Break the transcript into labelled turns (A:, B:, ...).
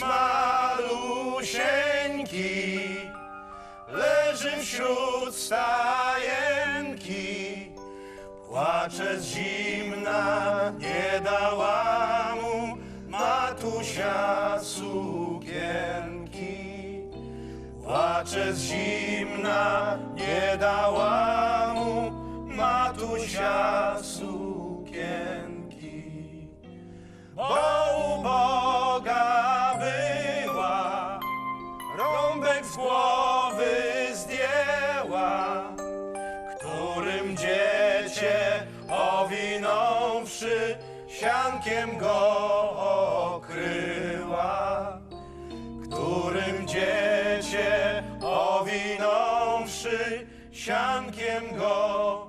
A: Matusieńki leży wśród stajenki. Płacze z zimna, nie dała mu matusia sukienki. Płacze z zimna, nie dała mu matusia sukienki. Owinąwszy, siankiem go okryła. Którym dziecię owinąwszy, siankiem go.